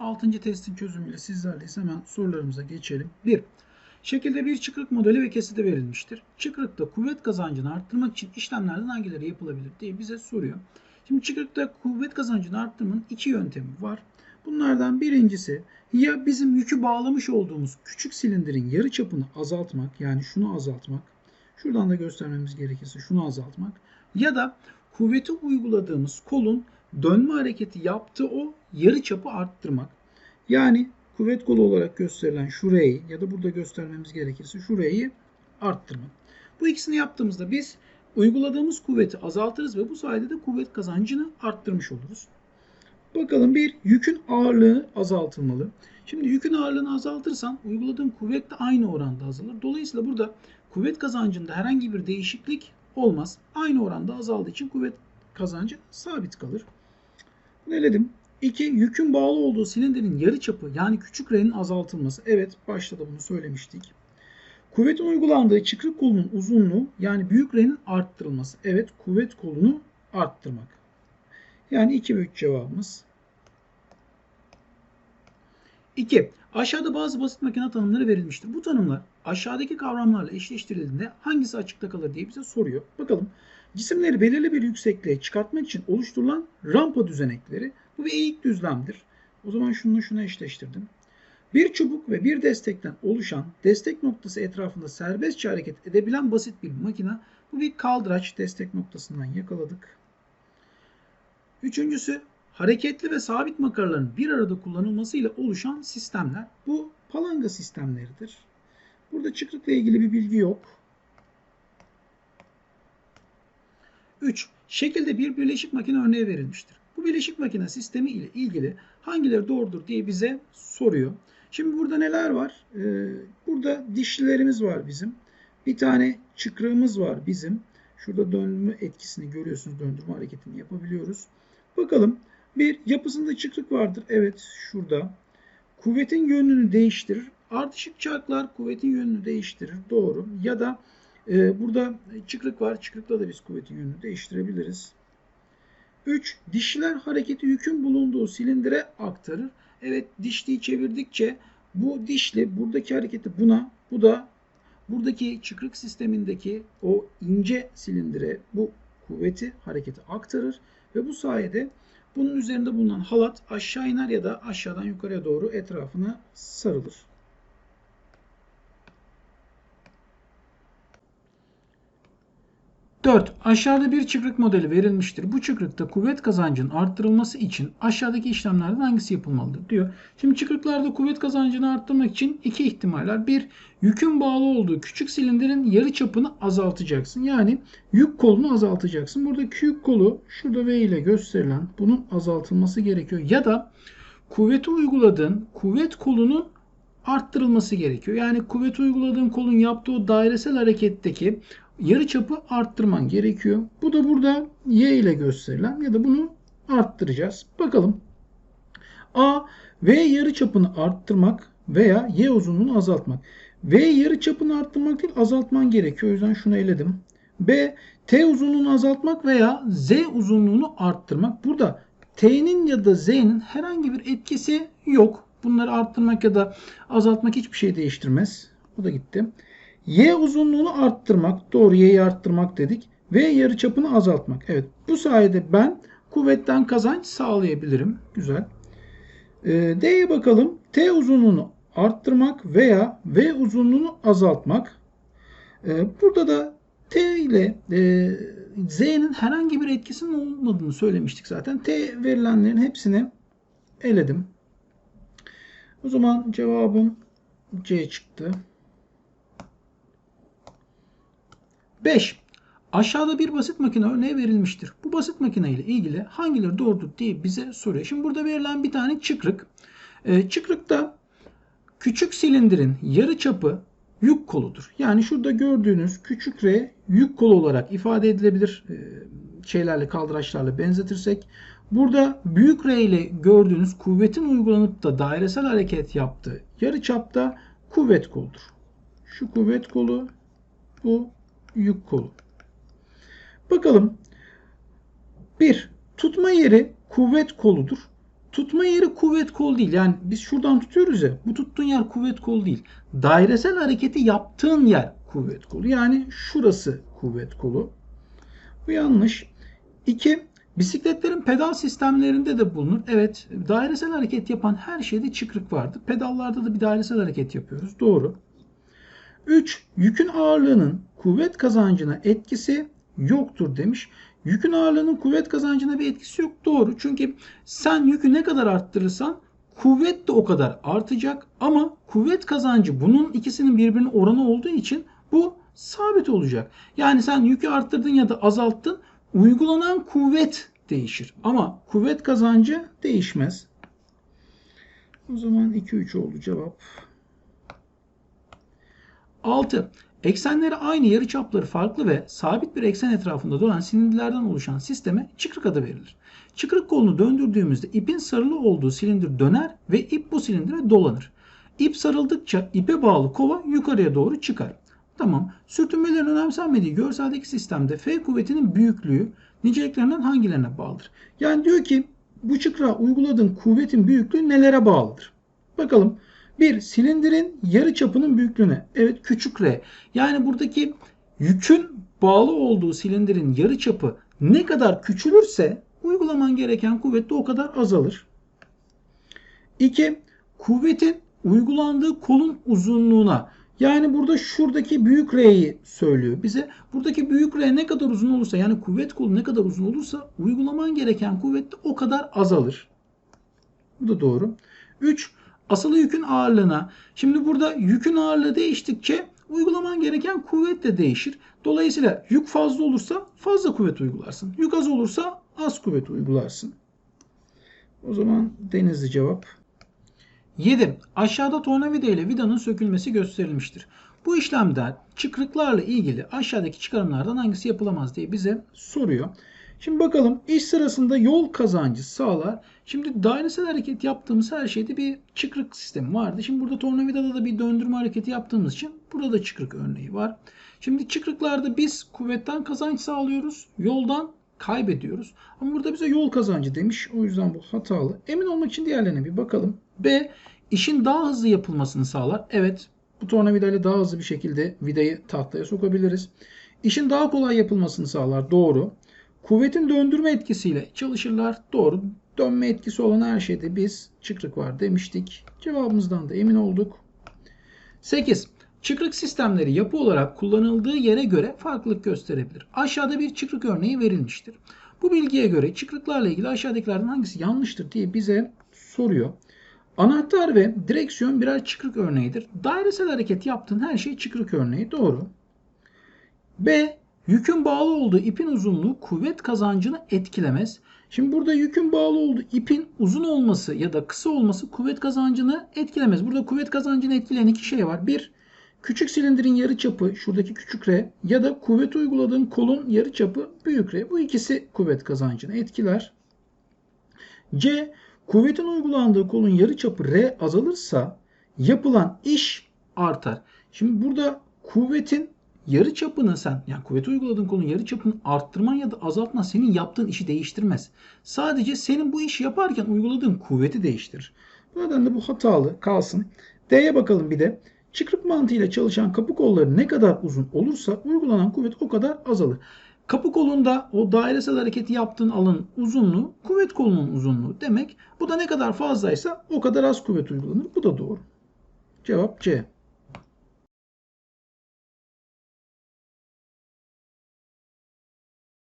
6. testin çözümüyle sizlerleyiz. Hemen sorularımıza geçelim. 1. Şekilde bir çıkrık modeli ve kesiti verilmiştir. Çıkrıkta kuvvet kazancını arttırmak için işlemlerden hangileri yapılabilir diye bize soruyor. Şimdi çıkrıkta kuvvet kazancını arttırmanın iki yöntemi var. Bunlardan birincisi ya bizim yükü bağlamış olduğumuz küçük silindirin yarı çapını azaltmak yani şunu azaltmak. Şuradan da göstermemiz gerekirse şunu azaltmak. Ya da kuvveti uyguladığımız kolun dönme hareketi yaptığı o yarı çapı arttırmak. Yani kuvvet kolu olarak gösterilen şurayı ya da burada göstermemiz gerekirse şurayı arttırmak. Bu ikisini yaptığımızda biz uyguladığımız kuvveti azaltırız ve bu sayede de kuvvet kazancını arttırmış oluruz. Bakalım bir yükün ağırlığı azaltılmalı. Şimdi yükün ağırlığını azaltırsan uyguladığın kuvvet de aynı oranda azalır. Dolayısıyla burada kuvvet kazancında herhangi bir değişiklik olmaz. Aynı oranda azaldığı için kuvvet kazancı sabit kalır. Neledim? 2. Yükün bağlı olduğu silindirin yarı çapı yani küçük R'nin azaltılması. Evet başta da bunu söylemiştik. Kuvvetin uygulandığı çıkrık kolunun uzunluğu yani büyük R'nin arttırılması. Evet kuvvet kolunu arttırmak. Yani 2 ve 3 cevabımız. 2. Aşağıda bazı basit makine tanımları verilmiştir. Bu tanımlar aşağıdaki kavramlarla eşleştirildiğinde hangisi açıkta kalır diye bize soruyor. Bakalım. Cisimleri belirli bir yüksekliğe çıkartmak için oluşturulan rampa düzenekleri bu bir eğik düzlemdir. O zaman şunu şuna eşleştirdim. Bir çubuk ve bir destekten oluşan destek noktası etrafında serbestçe hareket edebilen basit bir makine. Bu bir kaldıraç destek noktasından yakaladık. Üçüncüsü hareketli ve sabit makaraların bir arada kullanılmasıyla oluşan sistemler. Bu palanga sistemleridir. Burada çıkrıkla ilgili bir bilgi yok. 3. Şekilde bir birleşik makine örneği verilmiştir. Bu birleşik makine sistemi ile ilgili hangileri doğrudur diye bize soruyor. Şimdi burada neler var? Ee, burada dişlilerimiz var bizim. Bir tane çıkrığımız var bizim. Şurada dönme etkisini görüyorsunuz. Döndürme hareketini yapabiliyoruz. Bakalım. Bir yapısında çıkrık vardır. Evet şurada. Kuvvetin yönünü değiştirir. Ardışık çarklar kuvvetin yönünü değiştirir. Doğru. Ya da e, burada çıkrık var. Çıkrıkla da biz kuvvetin yönünü değiştirebiliriz. 3. Dişliler hareketi yükün bulunduğu silindire aktarır. Evet dişliyi çevirdikçe bu dişli buradaki hareketi buna, bu da buradaki çıkrık sistemindeki o ince silindire bu kuvveti hareketi aktarır ve bu sayede bunun üzerinde bulunan halat aşağı iner ya da aşağıdan yukarıya doğru etrafına sarılır. Dört. Aşağıda bir çıkrık modeli verilmiştir. Bu çıkrıkta kuvvet kazancının arttırılması için aşağıdaki işlemlerden hangisi yapılmalıdır diyor. Şimdi çıkrıklarda kuvvet kazancını arttırmak için iki ihtimaller. Bir, yükün bağlı olduğu küçük silindirin yarı çapını azaltacaksın. Yani yük kolunu azaltacaksın. Buradaki yük kolu şurada V ile gösterilen bunun azaltılması gerekiyor. Ya da kuvveti uyguladığın kuvvet kolunun arttırılması gerekiyor. Yani kuvvet uyguladığın kolun yaptığı dairesel hareketteki yarı çapı arttırman gerekiyor. Bu da burada y ile gösterilen ya da bunu arttıracağız. Bakalım. A V yarı çapını arttırmak veya y uzunluğunu azaltmak. V yarı çapını arttırmak değil azaltman gerekiyor. O yüzden şunu eledim. B T uzunluğunu azaltmak veya Z uzunluğunu arttırmak. Burada T'nin ya da Z'nin herhangi bir etkisi yok. Bunları arttırmak ya da azaltmak hiçbir şey değiştirmez. Bu da gitti. Y uzunluğunu arttırmak. Doğru y'yi arttırmak dedik. V yarıçapını azaltmak. Evet bu sayede ben kuvvetten kazanç sağlayabilirim. Güzel. Ee, D'ye bakalım. T uzunluğunu arttırmak veya V uzunluğunu azaltmak. Ee, burada da T ile e, Z'nin herhangi bir etkisinin olmadığını söylemiştik zaten. T verilenlerin hepsini eledim. O zaman cevabım C çıktı. 5. Aşağıda bir basit makine örneği verilmiştir. Bu basit makine ile ilgili hangileri doğrudur diye bize soruyor. Şimdi burada verilen bir tane çıkrık. Ee, çıkrıkta küçük silindirin yarı çapı yük koludur. Yani şurada gördüğünüz küçük R yük kolu olarak ifade edilebilir. Ee, şeylerle kaldıraçlarla benzetirsek. Burada büyük R ile gördüğünüz kuvvetin uygulanıp da dairesel hareket yaptığı yarı çapta kuvvet koludur. Şu kuvvet kolu bu yük kolu. Bakalım. 1. Tutma yeri kuvvet koludur. tutma yeri kuvvet kol değil. Yani biz şuradan tutuyoruz ya. Bu tuttuğun yer kuvvet kol değil. Dairesel hareketi yaptığın yer kuvvet kolu. Yani şurası kuvvet kolu. Bu yanlış. 2. Bisikletlerin pedal sistemlerinde de bulunur. Evet, dairesel hareket yapan her şeyde çıkrık vardır. Pedallarda da bir dairesel hareket yapıyoruz. Doğru. 3. Yükün ağırlığının kuvvet kazancına etkisi yoktur demiş. Yükün ağırlığının kuvvet kazancına bir etkisi yok. Doğru. Çünkü sen yükü ne kadar arttırırsan kuvvet de o kadar artacak. Ama kuvvet kazancı bunun ikisinin birbirine oranı olduğu için bu sabit olacak. Yani sen yükü arttırdın ya da azalttın. Uygulanan kuvvet değişir. Ama kuvvet kazancı değişmez. O zaman 2-3 oldu cevap. 6. Eksenleri aynı yarıçapları farklı ve sabit bir eksen etrafında dönen silindirlerden oluşan sisteme çıkrık adı verilir. Çıkrık kolunu döndürdüğümüzde ipin sarılı olduğu silindir döner ve ip bu silindire dolanır. İp sarıldıkça ipe bağlı kova yukarıya doğru çıkar. Tamam. Sürtünmelerin önemsenmediği görseldeki sistemde F kuvvetinin büyüklüğü niceliklerinden hangilerine bağlıdır? Yani diyor ki bu çıkra uyguladığın kuvvetin büyüklüğü nelere bağlıdır? Bakalım. Bir, silindirin yarı çapının büyüklüğüne. Evet küçük r. Yani buradaki yükün bağlı olduğu silindirin yarı çapı ne kadar küçülürse uygulaman gereken kuvvet de o kadar azalır. 2. Kuvvetin uygulandığı kolun uzunluğuna. Yani burada şuradaki büyük R'yi söylüyor bize. Buradaki büyük R ne kadar uzun olursa yani kuvvet kolu ne kadar uzun olursa uygulaman gereken kuvvet de o kadar azalır. Bu da doğru. 3. Asılı yükün ağırlığına. Şimdi burada yükün ağırlığı değiştikçe uygulaman gereken kuvvet de değişir. Dolayısıyla yük fazla olursa fazla kuvvet uygularsın. Yük az olursa az kuvvet uygularsın. O zaman denizli cevap. 7. Aşağıda tornavida ile vidanın sökülmesi gösterilmiştir. Bu işlemde çıkrıklarla ilgili aşağıdaki çıkarımlardan hangisi yapılamaz diye bize soruyor. Şimdi bakalım iş sırasında yol kazancı sağlar. Şimdi dairesel hareket yaptığımız her şeyde bir çıkrık sistemi vardı. Şimdi burada tornavidada da bir döndürme hareketi yaptığımız için burada da çıkrık örneği var. Şimdi çıkrıklarda biz kuvvetten kazanç sağlıyoruz. Yoldan kaybediyoruz. Ama burada bize yol kazancı demiş. O yüzden bu hatalı. Emin olmak için diğerlerine bir bakalım. B. işin daha hızlı yapılmasını sağlar. Evet bu tornavida ile daha hızlı bir şekilde vidayı tahtaya sokabiliriz. İşin daha kolay yapılmasını sağlar. Doğru. Kuvvetin döndürme etkisiyle çalışırlar. Doğru. Dönme etkisi olan her şeyde biz çıkrık var demiştik. Cevabımızdan da emin olduk. 8. Çıkrık sistemleri yapı olarak kullanıldığı yere göre farklılık gösterebilir. Aşağıda bir çıkrık örneği verilmiştir. Bu bilgiye göre çıkrıklarla ilgili aşağıdakilerden hangisi yanlıştır diye bize soruyor. Anahtar ve direksiyon birer çıkrık örneğidir. Dairesel hareket yaptığın her şey çıkrık örneği. Doğru. B. Yükün bağlı olduğu ipin uzunluğu kuvvet kazancını etkilemez. Şimdi burada yükün bağlı olduğu ipin uzun olması ya da kısa olması kuvvet kazancını etkilemez. Burada kuvvet kazancını etkileyen iki şey var. Bir, küçük silindirin yarıçapı şuradaki küçük r ya da kuvvet uyguladığın kolun yarıçapı büyük r. Bu ikisi kuvvet kazancını etkiler. C, kuvvetin uygulandığı kolun yarıçapı r azalırsa yapılan iş artar. Şimdi burada kuvvetin yarı çapını sen yani kuvveti uyguladığın kolun yarı çapını arttırman ya da azaltman senin yaptığın işi değiştirmez. Sadece senin bu işi yaparken uyguladığın kuvveti değiştirir. Bu nedenle bu hatalı kalsın. D'ye bakalım bir de. Çıkrık mantığıyla çalışan kapı kolları ne kadar uzun olursa uygulanan kuvvet o kadar azalır. Kapı kolunda o dairesel hareketi yaptığın alanın uzunluğu kuvvet kolunun uzunluğu demek. Bu da ne kadar fazlaysa o kadar az kuvvet uygulanır. Bu da doğru. Cevap C.